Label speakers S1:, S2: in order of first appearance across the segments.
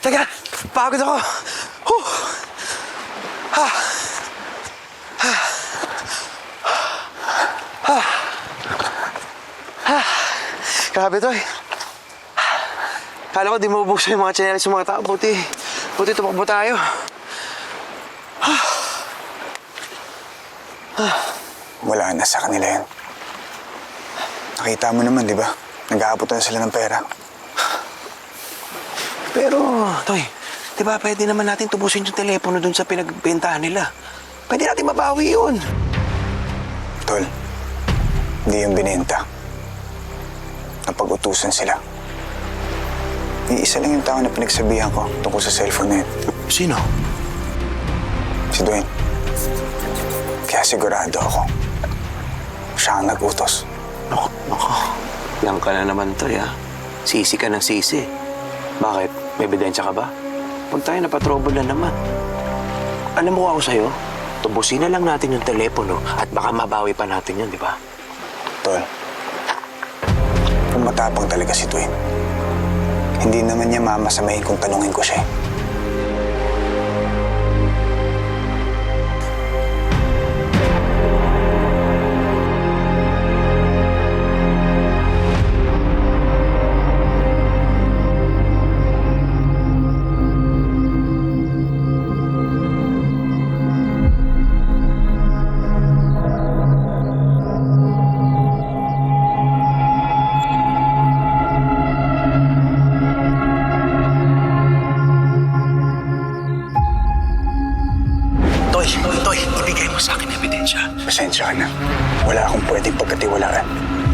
S1: Teka, pagod ako. Huh. Ha. Ha. Ha. Ha. Grabe to eh. Kala ko di mabubuksan yung mga chanelas ng mga tao. Buti, buti tumakbo tayo.
S2: Wala na sa kanila yan. Nakita mo naman, di ba? Nag-aabot na sila ng pera.
S1: Pero, Toy, di ba pwede naman natin tubusin yung telepono dun sa pinagbentahan nila? Pwede natin mabawi yun.
S2: Tol, hindi yung binenta. Napag-utusan sila. Iisa lang yung tao na pinagsabihan ko tungkol sa cellphone na yun.
S1: Sino?
S2: Si Dwayne. Kaya sigurado ako. Siya ang nag-utos.
S1: Naku, naku. Yan ka na naman, Toy, ha? Sisi ka ng sisi. Bakit? May ebidensya ka ba? Huwag tayo napatrouble na naman. Alam mo ako sa'yo, tubusin na lang natin yung telepono at baka mabawi pa natin yun, di ba?
S2: Tol, kung matapang talaga si Dwayne, hindi naman niya mamasamahin kung tanungin ko siya. eh.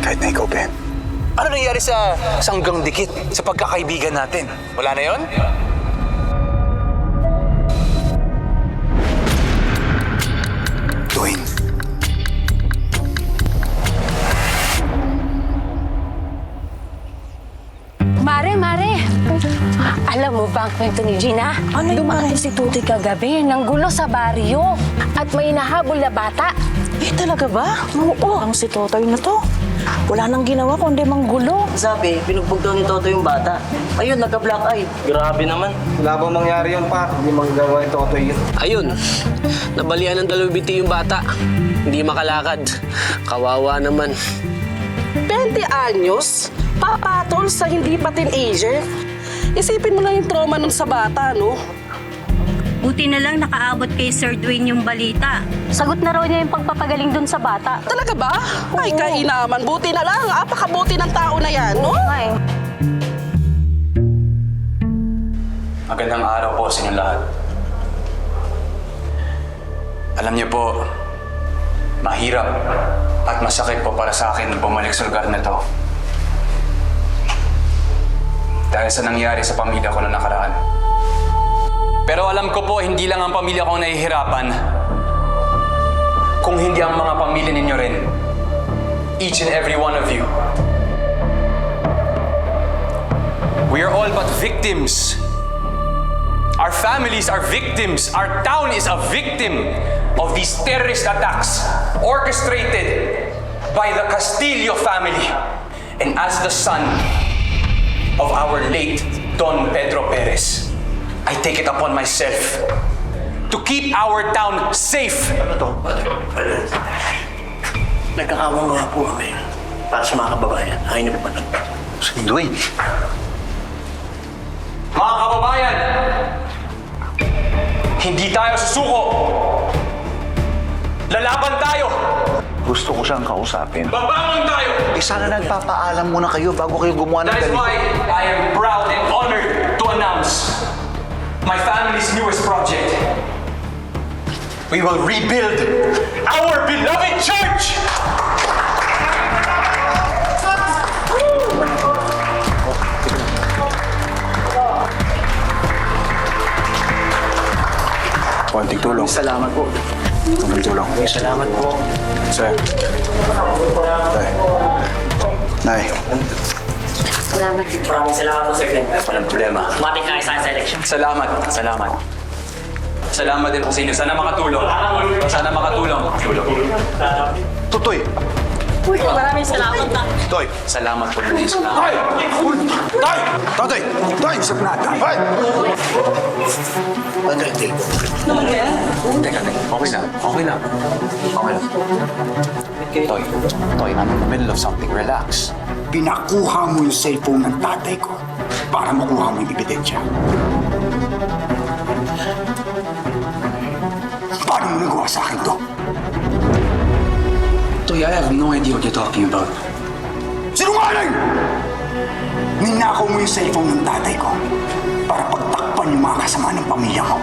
S2: Kahit na ikaw, Ben.
S3: Ano nangyari sa sanggang dikit sa pagkakaibigan natin? Wala na yon?
S2: Dwayne,
S4: Mare, Mare! Alam mo ba ang kwento ni Gina? Ano Dumating si Tuti kagabi ng gulo sa baryo at may nahabol na bata.
S5: Eh, talaga ba?
S4: Oo.
S5: Ang si Totoy na to. Wala nang ginawa kundi manggulo.
S6: Sabi, pinugbog daw ni Toto yung bata. Ayun, nagka-black eye. Grabe naman.
S7: Wala bang mangyari yun, par? Hindi magagawa ito ito yun.
S8: Ayun, nabalian ng dalawang biti yung bata. Hindi makalakad. Kawawa naman.
S9: 20 anyos, papatol sa hindi pa teenager. Isipin mo lang yung trauma nun sa bata, no?
S10: Buti na lang nakaabot kay Sir Dwayne yung balita.
S4: Sagot na raw niya yung pagpapagaling dun sa bata.
S9: Talaga ba? Ay, kainaman. Buti na lang. Apakabuti ng tao na yan, no?
S4: Ay,
S3: Magandang araw po sa inyo lahat. Alam niyo po, mahirap at masakit po para sa akin na bumalik sa lugar na to. Dahil sa nangyari sa pamilya ko na nakaraan. Pero alam ko po, hindi lang ang pamilya ko nahihirapan. Kung hindi ang mga pamilya ninyo rin. Each and every one of you. We are all but victims Our families are victims. Our town is a victim of these terrorist attacks orchestrated by the Castillo family. And as the son of our late Don Pedro Perez, I take it upon myself to keep our town safe.
S6: Nagkakamang nga po kami para sa mga kababayan. Ayaw niyo pa
S2: si Dwayne.
S3: Mga kababayan, hindi tayo susuko. Lalaban tayo.
S7: Gusto ko siyang kausapin.
S3: Babangon tayo.
S7: Eh sana nagpapaalam muna kayo bago kayo gumawa ng
S3: That is why I am proud and honored to announce my family's newest project. We will rebuild our beloved church!
S2: Konting tulong.
S6: Salamat po.
S2: Konting tulong.
S6: Salamat po.
S2: Sir. Tay. Nay.
S6: Maraming salamat po, Sir Glenn.
S3: Walang problema.
S6: Matik na sa election.
S3: Salamat, salamat. Salamat din po sa inyo. Sana makatulong. Sana makatulong.
S7: Tutoy!
S9: Maraming salamat na.
S7: Toy!
S3: Salamat po. Salamat.
S7: Tay! Tay! Tatay! Tay!
S11: Pakiusap natin. Hoy!
S3: Teka, teka. Okay lang. Okay lang. Okay lang. Toy, Toy, I'm in the middle of something. Relax.
S11: Pinakuha mo yung cellphone ng tatay ko para makuha mo yung ebidensya. Paano mo nagawa sa akin to?
S3: Toy, I have no idea what you're talking about.
S11: Sinungaling! Ninakaw mo yung cellphone ng tatay ko para pagtakpan yung mga kasama ng pamilya mo.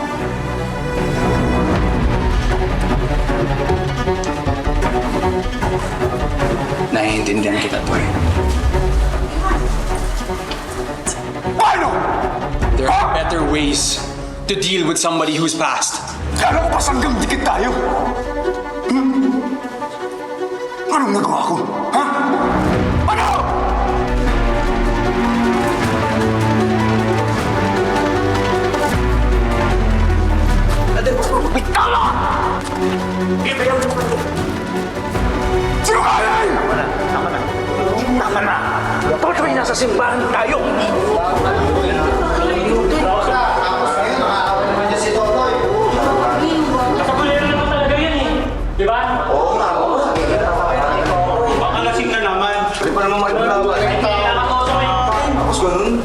S3: Naiintindihan kita, Toy.
S11: Paano?
S12: There are better ways to deal with somebody who's passed.
S11: Kala ko pa sanggang dikit tayo. Hmm? Anong nagawa ko? Ha?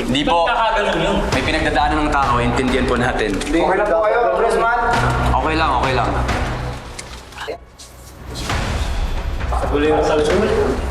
S12: Hindi po.
S13: Kakaganon yun.
S12: May pinagdadaanan ng tao, intindihan po natin.
S14: Okay lang po kayo, Congressman.
S12: Okay lang, okay lang.
S13: Nakapulero sa Luzon.